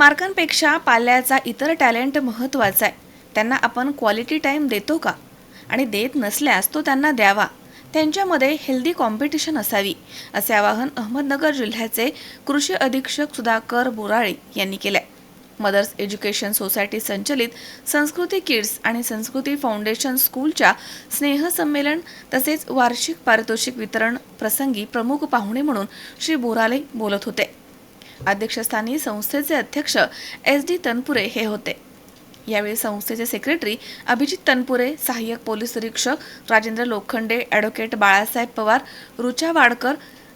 मार्कांपेक्षा पाल्याचा इतर टॅलेंट महत्त्वाचा आहे. त्यांना आपण क्वालिटी टाईम देतो का? आणि देत नसल्यास तो त्यांना द्यावा. त्यांच्यामध्ये हेल्दी कॉम्पिटिशन असावी असे आवाहन अहमदनगर जिल्ह्याचे कृषी अधीक्षक सुधाकर बोराळे यांनी केले मदर्स एज्युकेशन सोसायटी संचलित संस्कृती किड्स आणि संस्कृती फाउंडेशन स्कूलच्या स्नेहसंमेलन तसेच वार्षिक पारितोषिक वितरण प्रसंगी प्रमुख पाहुणे म्हणून श्री बोराले बोलत होते. अध्यक्षस्थानी संस्थेचे अध्यक्ष एस डी तनपुरे हे होते. यावेळी संस्थेचे सेक्रेटरी अभिजित तनपुरे सहाय्यक पोलीस निरीक्षक राजेंद्र लोखंडे ॲडव्होकेट बाळासाहेब पवार रुचा वाडकर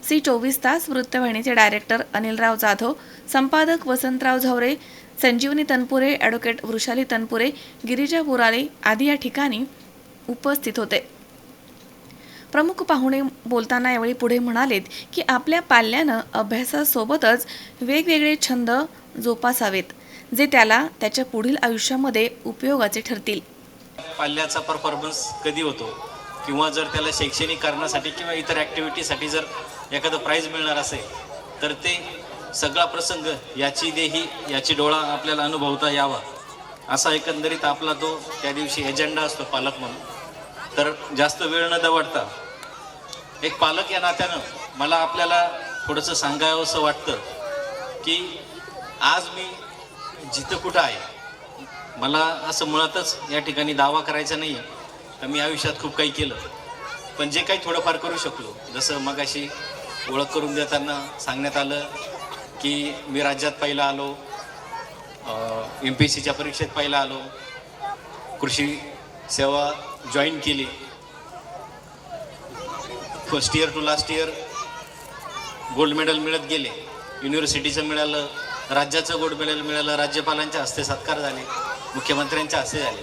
सी चोवीस तास वृत्तवाहिनीचे डायरेक्टर अनिलराव जाधव संपादक वसंतराव झवरे संजीवनी तनपुरे ॲडव्होकेट वृषाली तनपुरे गिरिजा बोराले आदी या ठिकाणी उपस्थित होते. प्रमुख पाहुणे बोलताना यावेळी पुढे म्हणालेत की आपल्या पाल्यानं अभ्यासासोबतच वेगवेगळे छंद जोपासावेत जे त्याला त्याच्या पुढील आयुष्यामध्ये उपयोगाचे ठरतील. पाल्याचा परफॉर्मन्स कधी होतो? किंवा जर त्याला शैक्षणिक कारणासाठी किंवा इतर ॲक्टिव्हिटीसाठी जर एखादं प्राईज मिळणार असेल तर ते सगळा प्रसंग याची देही याची डोळा आपल्याला अनुभवता यावा असा एकंदरीत आपला तो त्या दिवशी एजेंडा असतो पालक म्हणून. तर जास्त वेळ न दवडता एक पालक या नात्यानं मला आपल्याला थोडंसं सांगावं असं वाटतं की आज मी जिथं कुठं आहे मला असं मुळातच या ठिकाणी दावा करायचा नाही आहे मी आयुष्यात खूप काही केलं. पण जे काही थोडंफार करू शकलो जसं मगाशी ओळख करून देताना सांगण्यात आलं की मी राज्यात पहिला आलो एम पी एस सीच्या परीक्षेत पहिला आलो कृषी सेवा जॉईन केली. First year to last year gold medal मिळत गेले. युनिव्हर्सिटीचं मिळालं राज्याचं गोल्ड मेडल मिळालं राज्यपालांच्या हस्ते सत्कार झाले मुख्यमंत्र्यांच्या हस्ते झाले.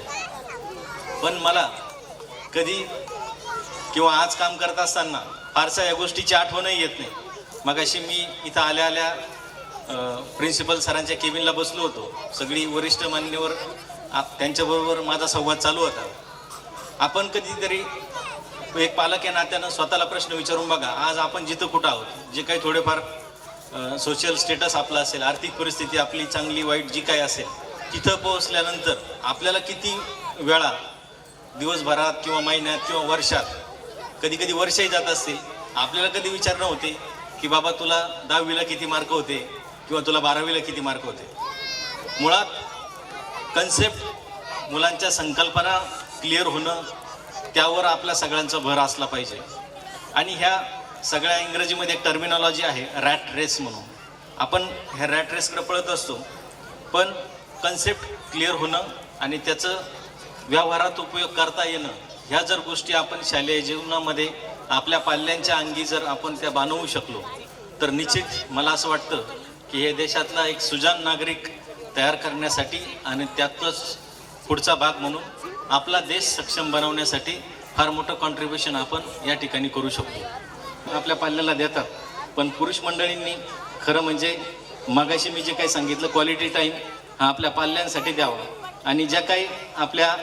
पण मला कधी किंवा आज काम करत असताना फारसा या गोष्टीची आठवणही येत नाही. मग अशी मी इथं आल्या आल्या प्रिन्सिपल सरांच्या केबिनला बसलो होतो. सगळी वरिष्ठ मान्यवर आप त्यांच्याबरोबर माझा संवाद चालू होता. आपण कधीतरी एक पालक या नात्यानं स्वतःला प्रश्न विचारून बघा आज आपण जिथं कुठं आहोत जे काही थोडेफार सोशल स्टेटस आपला असेल आर्थिक परिस्थिती आपली चांगली वाईट जी काही असेल तिथं पोहोचल्यानंतर आपल्याला किती वेळा दिवसभरात किंवा महिन्यात किंवा वर्षात कधी कधी वर्षही जात असतील आपल्याला कधी विचार होते की बाबा तुला दहावीला किती मार्क होते किंवा तुला बारावीला किती मार्क होते? मुळात कन्सेप्ट मुलांच्या संकल्पना क्लिअर होणं त्यावर आपल्या सगळ्यांचा भर असला पाहिजे. आणि ह्या सगळ्या इंग्रजीमध्ये एक टर्मिनॉलॉजी आहे रॅट रेस म्हणून. आपण ह्या रॅट रेसकडे पळत असतो पण कन्सेप्ट क्लिअर होणं आणि त्याचं व्यवहारात उपयोग करता येणं ह्या जर गोष्टी आपण शालेय जीवनामध्ये आपल्या पाल्यांच्या अंगी जर आपण त्या बांधवू शकलो तर निश्चित मला असं वाटतं की हे देशातला एक सुजान नागरिक तयार करण्यासाठी आणि त्यातच पुढचा भाग म्हणून आपला देश सक्षम बनवण्यासाठी फार मोठं कॉन्ट्रीब्युशन आपण या ठिकाणी करू शकतो. आपल्या पाल्याला देतात. पण पुरुष मंडळींनी खरं म्हणजे मागाशी मी जे काही सांगितलं क्वालिटी टाईम हा आपल्या पाल्यांसाठी द्यावा. आणि ज्या काही आपल्या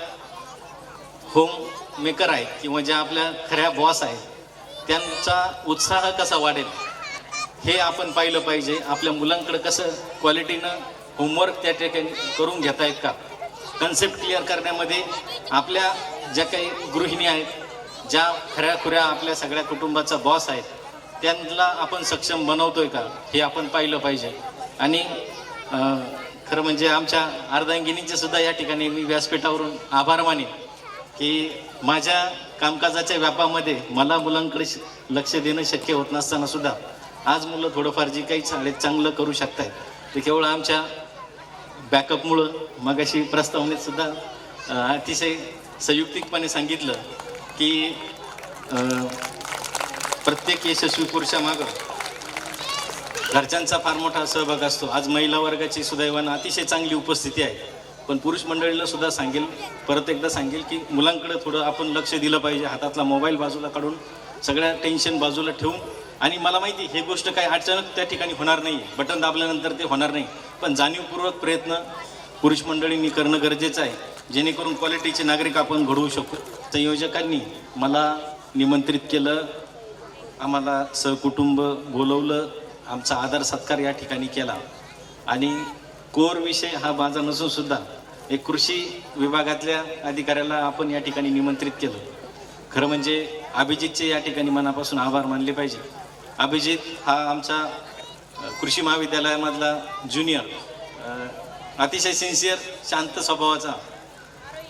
होम मेकर आहेत किंवा ज्या आपल्या खऱ्या बॉस आहेत त्यांचा उत्साह कसा वाढेल हे आपण पाहिलं पाहिजे. आपल्या मुलांकडे कसं क्वालिटीनं होमवर्क त्या ठिकाणी करून घेता येत का? कन्सेप्ट क्लिअर करण्यामध्ये आपल्या ज्या काही गृहिणी आहेत ज्या खऱ्या खुऱ्या आपल्या सगळ्या कुटुंबाचा बॉस आहेत त्यांना आपण सक्षम बनवतोय का? हे आपण पाहिलं पाहिजे. आणि खरं म्हणजे आमच्या अर्धांगिनीचे सुद्धा या ठिकाणी मी व्यासपीठावरून आभार मानेन की माझ्या कामकाजाच्या व्यापामध्ये मला मुलांकडे श- लक्ष देणं शक्य होत नसताना सुद्धा आज मुलं थोडंफार जी काही शाळेत चांगलं करू शकत आहेत ते केवळ आमच्या बॅकअपमुळं मग अशी प्रस्तावनेत सुद्धा अतिशय संयुक्तिकपणे सांगितलं की प्रत्येक यशस्वी पुरुषामागं घरच्यांचा फार मोठा सहभाग असतो. आज महिला वर्गाची सुदैवानं अतिशय चांगली उपस्थिती आहे. पण पुरुष मंडळीला सुद्धा सांगेल परत एकदा सांगेल की मुलांकडे थोडं आपण लक्ष दिलं पाहिजे. हातातला मोबाईल बाजूला काढून सगळ्या टेन्शन बाजूला ठेवून आणि मला माहिती हे गोष्ट काय अचानक त्या ठिकाणी होणार नाही बटन दाबल्यानंतर ते होणार नाही. पण जाणीवपूर्वक प्रयत्न पुरुष मंडळींनी करणं गरजेचं आहे. जेणेकरून क्वालिटीचे नागरिक आपण घडवू शकू. संयोजकांनी मला निमंत्रित केलं. आम्हाला सहकुटुंब बोलवलं. आमचा आदर सत्कार या ठिकाणी केला. आणि कोर विषय हा माझा नसूनसुद्धा एक कृषी विभागातल्या अधिकाऱ्याला आपण या ठिकाणी निमंत्रित केलं. खरं म्हणजे अभिजितचे या ठिकाणी मनापासून आभार मानले पाहिजे. अभिजित हा आमचा कृषी महाविद्यालयामधला ज्युनियर अतिशय सिन्सिअर शांत स्वभावाचा.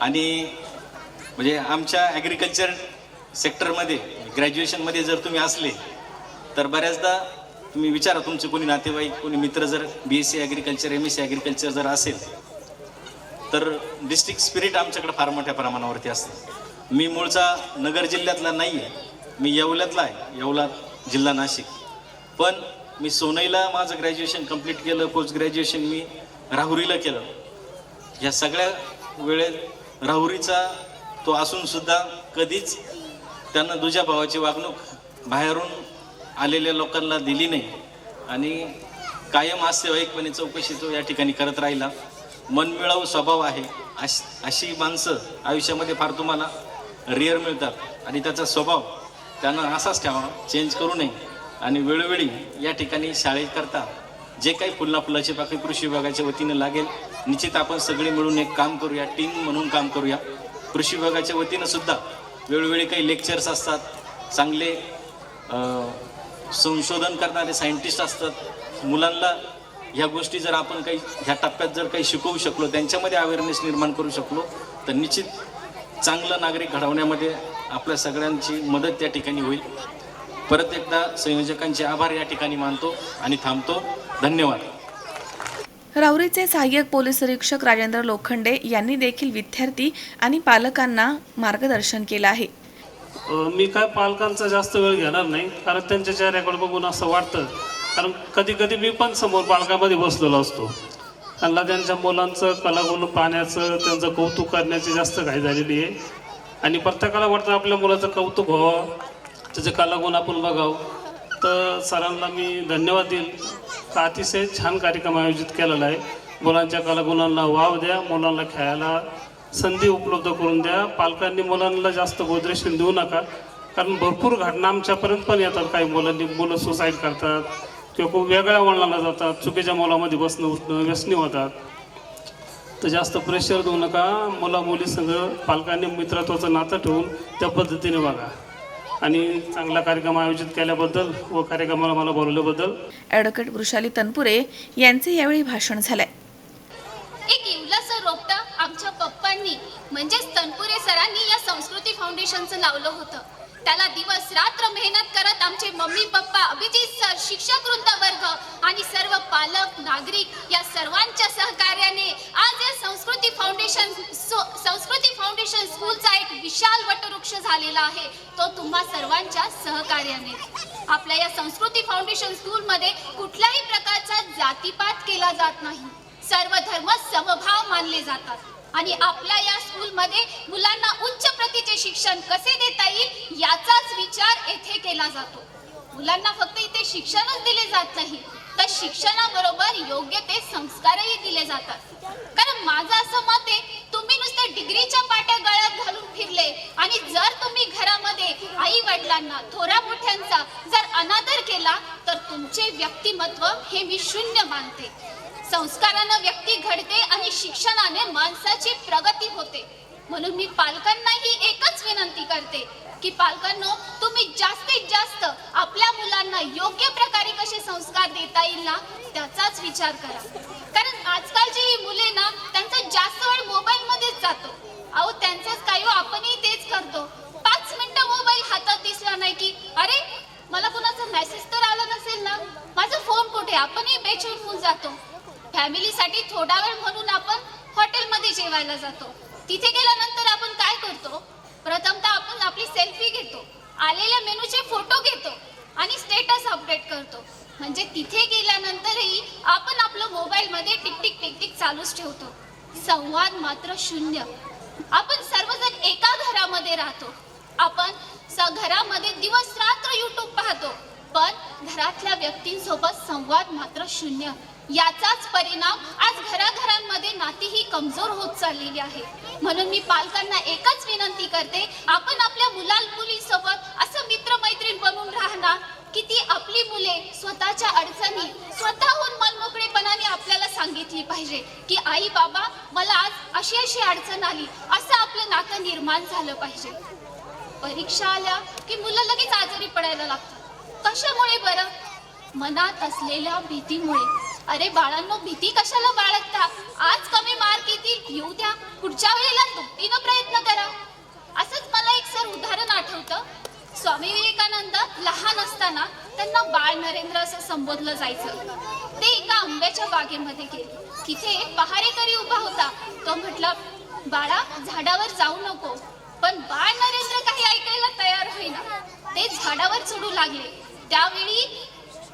आणि म्हणजे आमच्या ॲग्रिकल्चर सेक्टरमध्ये ग्रॅज्युएशनमध्ये जर तुम्ही असले तर बऱ्याचदा तुम्ही विचारा तुमचे कोणी नातेवाईक कोणी मित्र जर B S C agriculture M S C agriculture जर असेल तर डिस्ट्रिक्ट स्पिरिट आमच्याकडे फार मोठ्या प्रमाणावरती असतं. मी मूळचा नगर जिल्ह्यातला नाही आहे मी येवल्यातला आहे येवला जिल्हा नाशिक. पण मी सोनईला माझं ग्रॅज्युएशन कंप्लीट केलं पोस्ट ग्रॅज्युएशन मी राहुरीला केलं. या सगळ्या वेळेत राहुरीचा तो असून सुद्धा कधीच त्यांना दुजा भावाची वागणूक बाहेरून आलेल्या लोकांना दिली नाही. आणि कायम असेवाईकपणे चौकशी तो या ठिकाणी करत राहिला. मनमिळाऊ स्वभाव आहे. अश अशी माणसं आयुष्यामध्ये फार तुम्हाला रिअर मिळतात. आणि त्याचा स्वभाव त्यांना असाच ठेवा चेंज करू नये. आणि वेळोवेळी या ठिकाणी शाळेकरता जे काही फुलना फुलाची पाकळी कृषी विभागाच्या वतीनं लागेल निश्चित आपण सगळे मिळून एक काम करूया टीम म्हणून काम करूया. कृषी विभागाच्या वतीनं सुद्धा वेळोवेळी काही लेक्चर्स असतात चांगले संशोधन करणारे सायंटिस्ट असतात. मुलांना ह्या गोष्टी जर आपण काही ह्या टप्प्यात जर काही शिकवू शकलो त्यांच्यामध्ये अवेअरनेस निर्माण करू शकलो तर निश्चित चांगलं नागरिक घडवण्यामध्ये आपल्या सगळ्यांची मदत त्या ठिकाणी होईल. परत एकदा संयोजकांचे आभार या ठिकाणी मानतो आणि थांबतो. धन्यवाद. राहुरीचे सहाय्यक पोलीस निरीक्षक राजेंद्र लोखंडे यांनी देखील विद्यार्थी आणि पालकांना मार्गदर्शन केलं आहे. मी काय पालकांचा जास्त वेळ घेणार नाही कारण त्यांच्या चेहऱ्याकडे बघून असं वाटतं. कारण कधी कधी मी पण समोर पालकामध्ये बसलेलो असतो. त्यांना त्यांच्या मुलांचं कलागुण पाहण्याचं त्यांचं कौतुक करण्याची जास्त घाई झालेली आहे. आणि प्रत्येकाला वाटतं आपल्या मुलाचं कौतुक व्हावं. त्याचे कलागुण आपण बघावं. तर सरांना मी धन्यवाद देईल. अतिशय छान कार्यक्रम आयोजित केलेला आहे. मुलांच्या कलागुणांना वाव द्या मुलांना खेळायला संधी उपलब्ध करून द्या. पालकांनी मुलांना जास्त गोदरेशन देऊ नका. कारण भरपूर घटना आमच्यापर्यंत पण येतात. काही मुलांनी मुलं सुसाईड करतात किंवा खूप वेगळ्या वळणाला जातात. चुकीच्या मुलामध्ये बसणं उठणं व्यसनी होतात. तर जास्त प्रेशर देऊ नका. मुला मुली सगळं पालकांनी मित्रत्वाचं नातं ठेवून त्या पद्धतीने बघा. आणि चांगला कार्यक्रम आयोजित केल्याबद्दल व कार्यक्रमाला मला बोलवल्याबद्दल. ॲडव्होकेट वृषाली तनपुरे यांचे यावेळी भाषण झालंय. एक इवलंसं रोपटं आमच्या पप्पांनी म्हणजेच तनपुरे सरांनी या संस्कृती फाउंडेशनचं लावलं होतं. त्याला दिवस रात्र मेहनत करत आमचे मम्मी पप्पा अभिजित सर शिक्षक वृंद वर्ग आणि सर्व पालक नागरिक या सर्वांच्या सहकार्याने आज या संस्कृती फाउंडेशन संस्कृती फाउंडेशन स्कूलचा एक विशाल वटवृक्ष झालेला आहे. तो तुम्हा सर्वांच्या सहकार्याने. आपल्या या संस्कृती फाउंडेशन स्कूलमध्ये कुठल्याही प्रकारचा जातीपात केला जात नाही. सर्व धर्म समभाव मानले जातात. आणि आपल्या या स्कूलमध्ये मुलांना उच्च प्रतीचे शिक्षण कसे देता येईल याचाच विचार येथे केला जातो. मुलांना फक्त इथे शिक्षणच दिले जात नाही तर शिक्षणाबरोबर योग्य ते संस्कारही दिले जातात. कारण माझं असं मत आहे तुम्ही नुसते डिग्रीच्या पाट्या गळ्यात घालून फिरले आणि जर तुम्ही घरामध्ये आई वडिलांना थोरा मोठ्यांचा जर अनादर केला तर तुमचे व्यक्तिमत्व हे मी शून्य मानते. संस्कारानं व्यक्ती घडते आणि शिक्षणाने माणसाची प्रगती होते. म्हणून मी पालकांनाही एकच विनंती करते की पालकांनो तुम्ही जास्तीत जास्त आपल्या मुलांना योग्य प्रकारे कसे संस्कार देता येईल ना त्याचाच विचार करा. कारण आजकालची ही मुले ना त्यांचा जास्त वेळ मोबाईल मध्येच जातो. अहो त्यांचंच काय हो आपणही तेच करतो. पाच मिनिटं मोबाईल हातात दिसला नाही की अरे मला कुणाचा मेसेज तर आला नसेल ना? माझा फोन कुठे? आपणही बेचून होऊन जातो. फॅमिलीसाठी थोडा वेळ म्हणून आपण हॉटेलमध्ये जेवायला जातो. तिथे गेल्यानंतर आपण काय करतो? प्रथमतः आपण आपली सेल्फी घेतो. आलेल्या मेनूचे फोटो घेतो आणि स्टेटस अपडेट करतो. म्हणजे तिथे गेल्यानंतरही आपण आपलं मोबाईलमध्ये टिकटिक टिकटिक चालूच ठेवतो. संवाद मात्र शून्य. आपण सर्वजण एका घरामध्ये राहतो. आपण स घरामध्ये दिवस रात्र युट्यूब पाहतो. पण घरातल्या व्यक्तींसोबत संवाद मात्र शून्य. याचाच परिणाम आज घराघरांमध्ये नाती ही कमजोर होत चाललेली आहे. म्हणून मी पालकांना एकच विनंती करते आपण आपल्या मुला मुलीसोबत असं मित्रमैत्रीण बनून राहणार की ती आपली मुले स्वतःच्या अडचणी स्वतःहून मनमोकळेपणाने आपल्याला सांगितली पाहिजे की आई बाबा मला आज अशी अशी अडचण आली असं आपलं नातं निर्माण झालं पाहिजे. परीक्षा आल्या की मुलं लगेच आजारी पडायला लागतात. कशामुळे बरं? मनात असलेल्या भीतीमुळे. अरे बाळांनो भीती कशाला बाळगता? आज कमी मार्क येतील येऊ द्या. पुढच्या वेळेला दुपटीनं प्रयत्न करा. असंच मला एक सर उदाहरण आठवतं. स्वामी विवेकानंद लहान असताना त्यांना बाळ नरेंद्र असं संबोधलं जायचं. ते एका आंब्याच्या बागेमध्ये गेले. तिथे एक पहारेकरी उभा होता. तो म्हटला बाळा झाडावर जाऊ नको. पण बाळ नरेंद्र काही ऐकायला तयार होईना. ते झाडावर चढू लागले. त्यावेळी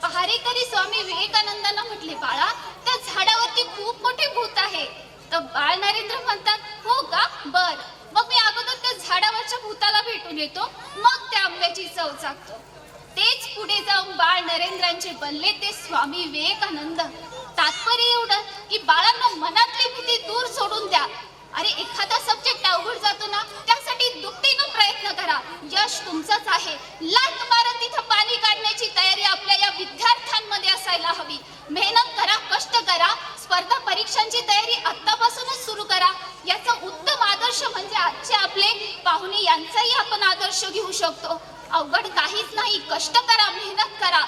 पहारेकरी स्वामी विवेकानंदांना म्हटले बाळा त्या झाडावरती खूप मोठे भूत आहे. तर बाळ नरेंद्र म्हणतात हो का? बर. मग मी अगोदर त्या झाडावरच्या भूताला भेटून येतो. मग त्या आंब्याची चव चाकतो तेच पुढे जाऊन बाळ नरेंद्रांचे बनले ते स्वामी विवेकानंद. तात्पर्य एवढं की बाळांना मनातली भीती दूर सोडून द्या. अरे एखादा सब्जेक्ट अवघड जातो ना त्यासाठी दुपटीनं प्रयत्न करा. यश तुमचंच आहे. लाट मारत तिथं पाणी काढण्याची तयारी आपल्या या विद्यार्थ्यांमध्ये असायला हवी. मेहनत करा कष्ट करा स्पर्धा परीक्षांची तयारी आत्तापासूनच सुरू करा. याचा उत्तम आदर्श म्हणजे आजचे आपले पाहुणे यांचाही आपण आदर्श घेऊ शकतो. अवघड काहीच नाही. कष्ट करा मेहनत करा.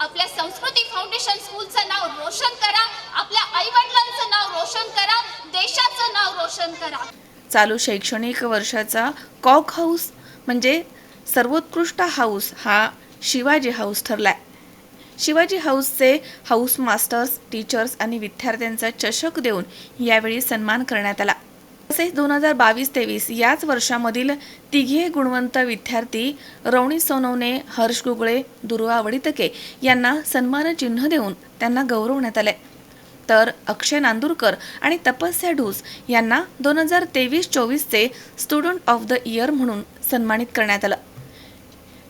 आपल्या संस्कृती फाउंडेशन स्कूलचं नाव रोशन करा. आपल्या आईवडिलांचं नाव रोशन करा. देशाचं नाव रोशन करा. चालू शैक्षणिक वर्षाचा कॉक हाऊस म्हणजे सर्वोत्कृष्ट हाऊस हा शिवाजी हाऊस ठरलाय. शिवाजी हाऊसचे हाऊस मास्टर्स टीचर्स आणि विद्यार्थ्यांचा चषक देऊन यावेळी सन्मान करण्यात आला. तसेच दोन हजार बावीस तेवीस याच वर्षामधील तिघे गुणवंत विद्यार्थी रवणी सोनवणे हर्ष गुगळे दुर्वा वडितके यांना सन्मानचिन्ह देऊन त्यांना गौरवण्यात आले. तर अक्षय नांदुरकर आणि तपस्या ढूस यांना दोन हजार तेवीस चोवीसचे स्टुडंट ऑफ द इयर म्हणून सन्मानित करण्यात आलं.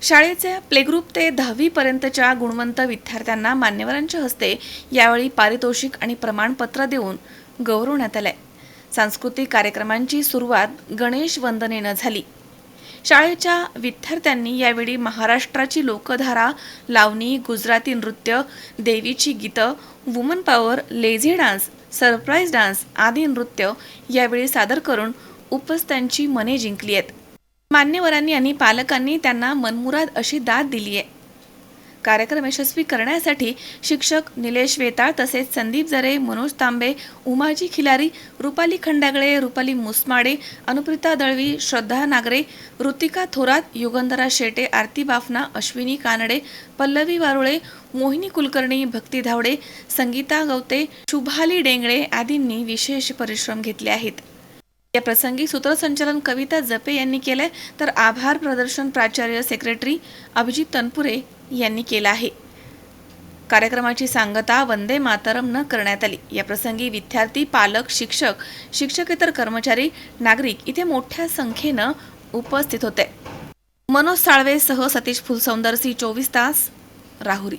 शाळेच्या प्लेग्रुप ते दहावीपर्यंतच्या गुणवंत विद्यार्थ्यांना मान्यवरांच्या हस्ते यावेळी पारितोषिक आणि प्रमाणपत्र देऊन गौरवण्यात आलंय सांस्कृतिक कार्यक्रमांची सुरुवात गणेश वंदनेनं झाली. शाळेच्या विद्यार्थ्यांनी यावेळी महाराष्ट्राची लोकधारा लावणी गुजराती नृत्य देवीची गीतं woman power lazy dance surprise dance आदी नृत्य यावेळी सादर करून उपस्थितांची मने जिंकली आहेत. मान्यवरांनी आणि पालकांनी त्यांना मनमुराद अशी दाद दिली आहे कार्यक्रम यशस्वी करण्यासाठी शिक्षक निलेश वेताळ तसेच संदीप जरे मनोज तांबे उमाजी खिलारी रुपाली खंडागळे रुपाली मुसमाडे अनुप्रिता दळवी श्रद्धा नागरे ऋतिका थोरात युगंधरा शेटे आरती बाफना अश्विनी कानडे पल्लवी वारुळे मोहिनी कुलकर्णी भक्ती धावडे संगीता गवते शुभाली डेंगळे आदींनी विशेष परिश्रम घेतले आहेत. या प्रसंगी सूत्रसंचालन कविता जपे यांनी केलंय. तर आभार प्रदर्शन प्राचार्य सेक्रेटरी अभिजित तनपुरे यांनी केलं आहे. कार्यक्रमाची सांगता वंदे मातरम न करण्यात आली. या प्रसंगी विद्यार्थी पालक शिक्षक शिक्षकेतर कर्मचारी नागरिक इथे मोठ्या संख्येनं उपस्थित होते. मनोज साळवेसह सतीश फुलसौंदरसी चोवीस तास राहुरी.